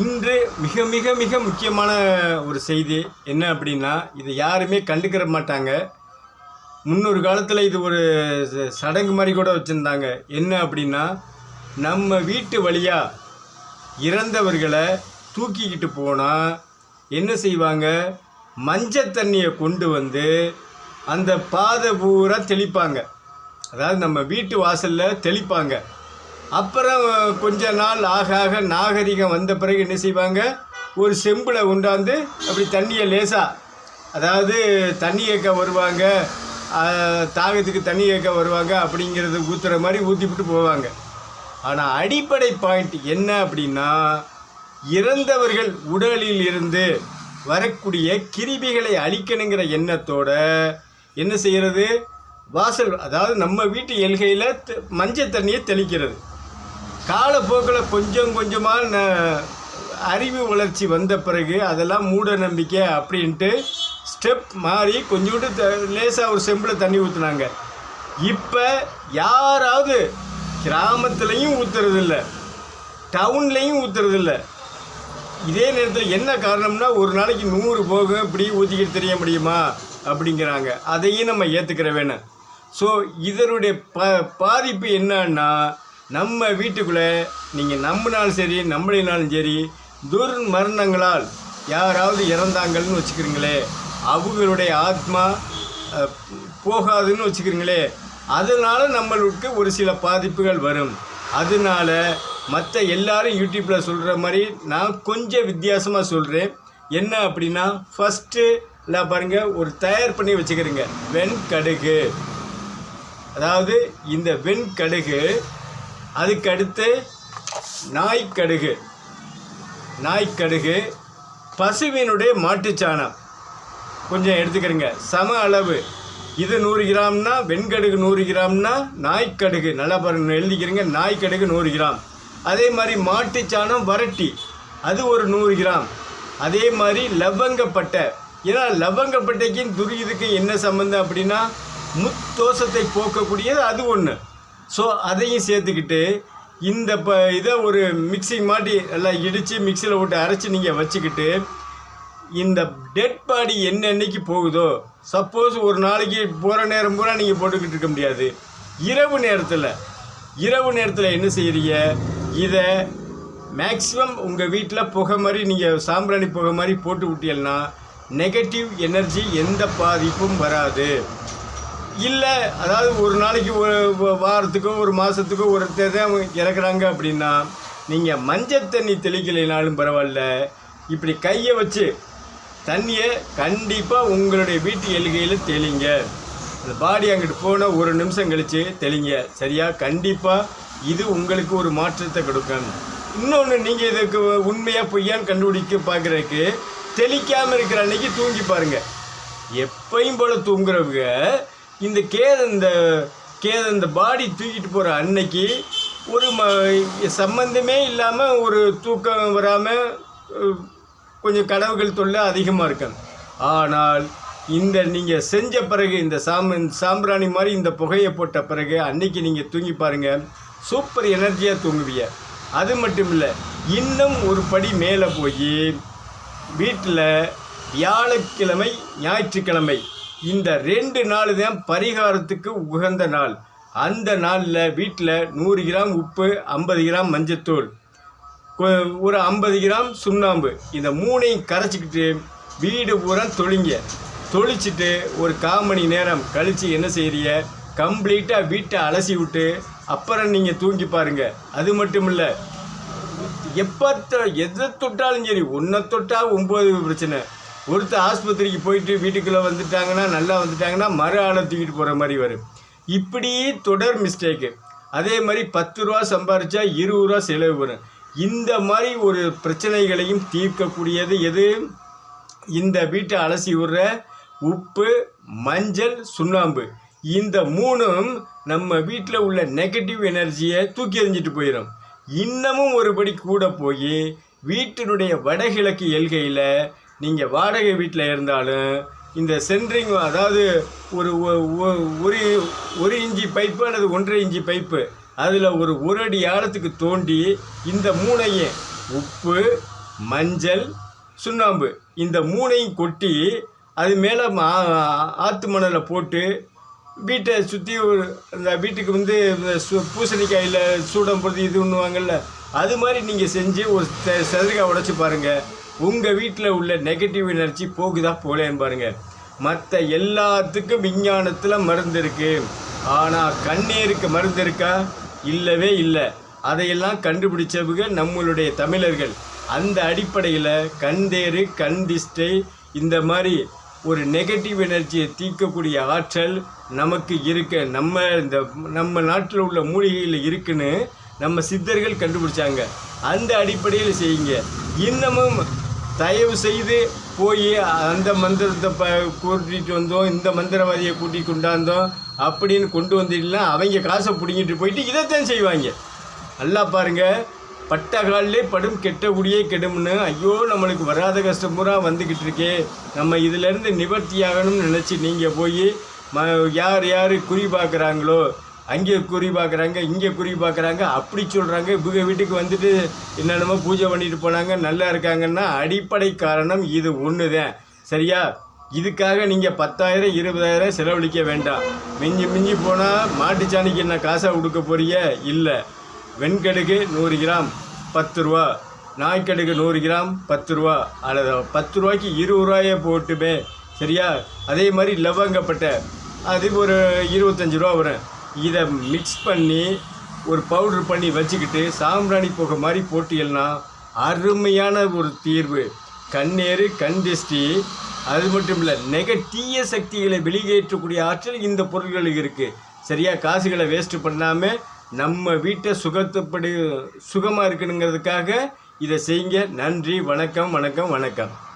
இன்று மிக மிக மிக முக்கியமான ஒரு செய்தி என்ன அப்படின்னா இதை யாருமே கண்டுக்கிற மாட்டாங்க. முன்னொரு காலத்தில் இது ஒரு சடங்கு மாதிரி கூட வச்சுருந்தாங்க. என்ன அப்படின்னா நம்ம வீட்டு வழியாக இறந்தவர்களை தூக்கிக்கிட்டு போனால் என்ன செய்வாங்க? மஞ்சள் தண்ணியை கொண்டு வந்து அந்த பாதை பூரா தெளிப்பாங்க. அதாவது நம்ம வீட்டு வாசலில் தெளிப்பாங்க. அப்புறம் கொஞ்ச நாள் ஆக ஆக நாகரிகம் வந்த பிறகு என்ன செய்வாங்க? ஒரு செம்பில் கொண்டாந்து அப்படி தண்ணியை லேசாக அதாவது தண்ணி ஏற்க வருவாங்க தாகத்துக்கு தண்ணி ஏக்க வருவாங்க அப்படிங்கிறது ஊற்றுற மாதிரி ஊற்றிவிட்டு போவாங்க. ஆனால் அடிப்படை பாயிண்ட் என்ன அப்படின்னா இறந்தவர்கள் உடலில் இருந்து வரக்கூடிய கிருமிகளை அழிக்கணுங்கிற எண்ணத்தோட என்ன செய்கிறது வாசல் அதாவது நம்ம வீட்டு எல்கையில் மஞ்சள் தண்ணியை தெளிக்கிறது. காலப்போக்கில் கொஞ்சம் கொஞ்சமாக ந அறிவு வளர்ச்சி வந்த பிறகு அதெல்லாம் மூட நம்பிக்கை அப்படின்ட்டு ஸ்டெப் மாறி கொஞ்சோண்டு லேசாக ஒரு செம்பில் தண்ணி ஊற்றுனாங்க இப்போ யாராவது கிராமத்துலேயும் ஊற்றுறதில்ல டவுன்லேயும் ஊற்றுறதில்ல இதே நேரத்தில் என்ன காரணம்னா ஒரு நாளைக்கு நூறு போகும் இப்படி ஊற்றிக்கிட்டு தெரிய முடியுமா அப்படிங்கிறாங்க. அதையும் நம்ம ஏற்றுக்கிற வேணும். ஸோ இதனுடைய ப பாதிப்பு என்னன்னா நம்ம வீட்டுக்குள்ளே நீங்கள் நம்பினாலும் சரி நம்பலினாலும் சரி துர்மரணங்களால் யாராவது இறந்தாங்கன்னு வச்சுக்கிறீங்களே அவங்களுடைய ஆத்மா போகாதுன்னு வச்சுக்கிறீங்களே அதனால் நம்மளுக்கு ஒரு சில பாதிப்புகள் வரும். அதனால மற்ற எல்லாரும் யூடியூப்பில் சொல்கிற மாதிரி நான் கொஞ்சம் வித்தியாசமாக சொல்கிறேன் என்ன அப்படின்னா ஃபஸ்ட்டு இல்லை பாருங்கள் ஒரு தயார் பண்ணி வச்சுக்கிறீங்க வெண்கடுகு. அதாவது இந்த வெண்கடுகு அதுக்கடுத்து நாய்க்கடுகு. நாய்க்கடுகு பசுவினுடைய மாட்டுச்சாணம். கொஞ்சம் எடுத்துக்கிறேங்க. சம அளவு. இது நூறு கிராம்னா வெண்கடுகு நூறு கிராம்னா நாய்க்கடுகு. நல்லா பாருங்க எழுதிக்கிறீங்க. நாய்க்கடுகு நூறு கிராம். அதே மாதிரி மாட்டுச்சாணம் வரட்டி. அது ஒரு நூறு கிராம். அதே மாதிரி லவங்கப்பட்டை. ஏன்னா லவங்கப்பட்டைக்கும் துரியதுக்கும் என்ன சம்மந்தம் அப்படின்னா முத்தோஷத்தை போக்கக்கூடியது அது ஒன்று ஸோ அதையும் சேர்த்துக்கிட்டு இந்த ப இதை ஒரு மிக்ஸி மாட்டி எல்லாம் இடித்து மிக்சியில் விட்டு அரைச்சி நீங்கள் வச்சுக்கிட்டு இந்த டெட் பாடி என்னென்னைக்கு போகுதோ சப்போஸ் ஒரு நாளைக்கு போகிற நேரம் பூரா நீங்கள் போட்டுக்கிட்டு இருக்க முடியாது. இரவு நேரத்தில் இரவு நேரத்தில் என்ன செய்கிறீங்க இதை மேக்ஸிமம் உங்கள் வீட்டில் புகை மாதிரி நீங்கள் சாம்பிராணி புகை மாதிரி போட்டு விட்டீங்கன்னா நெகட்டிவ் எனர்ஜி எந்த பாதிப்பும் வராது. இல்லை அதாவது ஒரு நாளைக்கு ஒரு வாரத்துக்கோ ஒரு மாதத்துக்கோ ஒருத்தர் தான் இறக்குறாங்க அப்படின்னா நீங்கள் மஞ்சள் தண்ணி தெளிக்கலைனாலும் பரவாயில்ல. இப்படி கையை வச்சு தண்ணியை கண்டிப்பாக உங்களுடைய வீட்டு எல்கையில் தெளிங்க. அந்த பாடி அங்கிட்டு போன ஒரு நிமிஷம் கழித்து தெளிங்க. சரியா? கண்டிப்பாக இது உங்களுக்கு ஒரு மாற்றத்தை கொடுக்கும். இன்னொன்று நீங்கள் இதுக்கு உண்மையாக பொய்யான்னு கண்டுபிடிக்க பார்க்குறதுக்கு தெளிக்காமல் இருக்கிற அன்னைக்கு தூங்கி பாருங்கள் எப்பையும் போல் தூங்குறவங்க இந்த கேது இந்த கேது இந்த பாடி தூக்கிட்டு போகிற அன்னைக்கு ஒரு ம சம்பந்தமே இல்லாமல் ஒரு தூக்கம் வராமல் கொஞ்சம் கனவுகள் தொல்லை அதிகமாக இருக்கும் ஆனால் இந்த நீங்கள் செஞ்ச பிறகு இந்த சாம் சாம்பிராணி மாதிரி இந்த புகையை போட்ட பிறகு அன்னைக்கு நீங்கள் தூங்கி பாருங்கள் சூப்பர் எனர்ஜியாக தூங்குவீங்க. அது மட்டும் இல்லை இன்னும் ஒரு படி மேலே போய் வீட்டில் வியாழக்கிழமை ஞாயிற்றுக்கிழமை இந்த ரெண்டு நாள் தான் பரிகாரத்துக்கு உகந்த நாள். அந்த நாளில் வீட்டில் நூறு கிராம் உப்பு ஐம்பது கிராம் மஞ்சத்தூள் ஒரு ஐம்பது கிராம் சுண்ணாம்பு. இந்த மூணையும் கரைச்சிக்கிட்டு வீடு பூரா தொழிங்க தொளிச்சிட்டு ஒரு கால் மணி நேரம் கழித்து என்ன செய்கிறீங்க கம்ப்ளீட்டாக வீட்டை அலசி விட்டு அப்புறம் நீங்கள் தூங்கி பாருங்கள் அது மட்டும் இல்லை எப்போ எதை தொட்டாலும் சரி ஒன்றை தொட்டால் ஒம்பது பிரச்சனை. ஒருத்தர் ஆஸ்பத்திரிக்கு போயிட்டு வீட்டுக்குள்ளே வந்துட்டாங்கன்னா நல்லா வந்துட்டாங்கன்னா மறு ஆளை தூக்கிட்டு போகிற மாதிரி வரும். இப்படி தொடர் மிஸ்டேக்கு அதே மாதிரி பத்து ரூபா சம்பாரித்தா இருபது ரூபா செலவு வரும். இந்த மாதிரி ஒரு பிரச்சனைகளையும் தீர்க்கக்கூடியது எது? இந்த வீட்டை அலசி விடுற உப்பு மஞ்சள் சுண்ணாம்பு. இந்த மூணும் நம்ம வீட்டில் உள்ள நெகட்டிவ் எனர்ஜியை தூக்கி எறிஞ்சிட்டு போயிடும் இன்னமும் ஒருபடி கூட போய் வீட்டினுடைய வடகிழக்கு எல்கையில் நீங்கள் வாடகை வீட்டில் இருந்தாலும் இந்த சென்ட்ரிங் அதாவது ஒரு ஒரு ஒரு இஞ்சி பைப்பு அல்லது ஒன்றரை இஞ்சி பைப்பு அதில் ஒரு ஒரு அடி ஆழத்துக்கு தோண்டி இந்த மூணையும் உப்பு மஞ்சள் சுண்ணாம்பு இந்த மூணையும் கொட்டி அது மேலே ஆற்று மணலை போட்டு வீட்டை சுற்றி ஒரு அந்த வீட்டுக்கு வந்து சு பூசணிக்காயில் சூடம் போடுறது இது பண்ணுவாங்கல்ல அது மாதிரி நீங்கள் செஞ்சு ஒரு செ- உடச்சி உடைச்சி பாருங்கள் உங்கள் வீட்டில் உள்ள நெகட்டிவ் எனர்ஜி போகுதா போலேன்னு பாருங்கள் மற்ற எல்லாத்துக்கும் விஞ்ஞானத்தில் மருந்து இருக்குது ஆனால் கண்ணீருக்கு மருந்து இருக்கா? இல்லவே இல்லை. அதையெல்லாம் கண்டுபிடிச்சவங்க நம்மளுடைய தமிழர்கள். அந்த அடிப்படையில் கண்தேறு கண் திஷ்டை இந்த மாதிரி ஒரு நெகட்டிவ் எனர்ஜியை தீர்க்கக்கூடிய ஆற்றல் நமக்கு இருக்க. நம்ம இந்த நம்ம நாட்டில் உள்ள மூலிகையில் இருக்குன்னு நம்ம சித்தர்கள் கண்டுபிடிச்சாங்க. அந்த அடிப்படையில் செய்யுங்க. இன்னமும் தயவு செய்து போய் அந்த மந்திரத்தை ப கூட்டிகிட்டு வந்தோம் இந்த மந்திரவாதியை கூட்டி கொண்டாந்தோம் அப்படின்னு கொண்டு வந்துடலாம் அவங்க காசை பிடிங்கிட்டு போயிட்டு இதைத்தான் செய்வாங்க. நல்லா பாருங்க பட்ட காலிலே படும் கெட்ட குடியே கெடும்னு. ஐயோ நம்மளுக்கு வராத கஷ்டம் பூரா வந்துக்கிட்டு இருக்கே. நம்ம இதிலேருந்து நிவர்த்தி ஆகணும்னு நினச்சி நீங்கள் போய் ம யார் யார் குறி பார்க்குறாங்களோ அங்கே குறி பார்க்குறாங்க இங்கே குறி பார்க்குறாங்க அப்படி சொல்கிறாங்க இவங்க வீட்டுக்கு வந்துட்டு என்னென்னமோ பூஜை பண்ணிட்டு போனாங்க நல்லா இருக்காங்கன்னா அடிப்படை காரணம் இது ஒன்று தான் சரியா? இதுக்காக நீங்கள் பத்தாயிரம் இருபதாயிரம் செலவழிக்க வேண்டாம். மிஞ்சி மிஞ்சி போனால் மாட்டுச்சாணிக்கு என்ன காசாக கொடுக்க போறிய இல்லை. வெண்கடுகு நூறு கிராம் பத்து ரூபா. நாய்க்கடுகு நூறு கிராம் பத்து ரூபா. அல்லது பத்து ரூபாய்க்கு இருபது ரூபாயை போட்டுமே. சரியா? அதே மாதிரி லவங்கப்பட்ட அது ஒரு இருபத்தஞ்சி ரூபா வரும். இதை மிக்ஸ் பண்ணி ஒரு பவுடர் பண்ணி வச்சுக்கிட்டு சாம்பிராணி புகை மாதிரி போட்டியல்னா அருமையான ஒரு தீர்வு. கண்ணேறு கண் திஷ்டி. அது மட்டும் இல்லை நெகட்டிய சக்திகளை வெளியேற்றக்கூடிய ஆற்றல் இந்த பொருள்களுக்கு இருக்குது சரியாக காசுகளை வேஸ்ட் பண்ணாமல் நம்ம வீட்டை சுகத்துப்படி சுகமாக இருக்கணுங்கிறதுக்காக இதை செய்யுங்க. நன்றி வணக்கம் வணக்கம் வணக்கம்.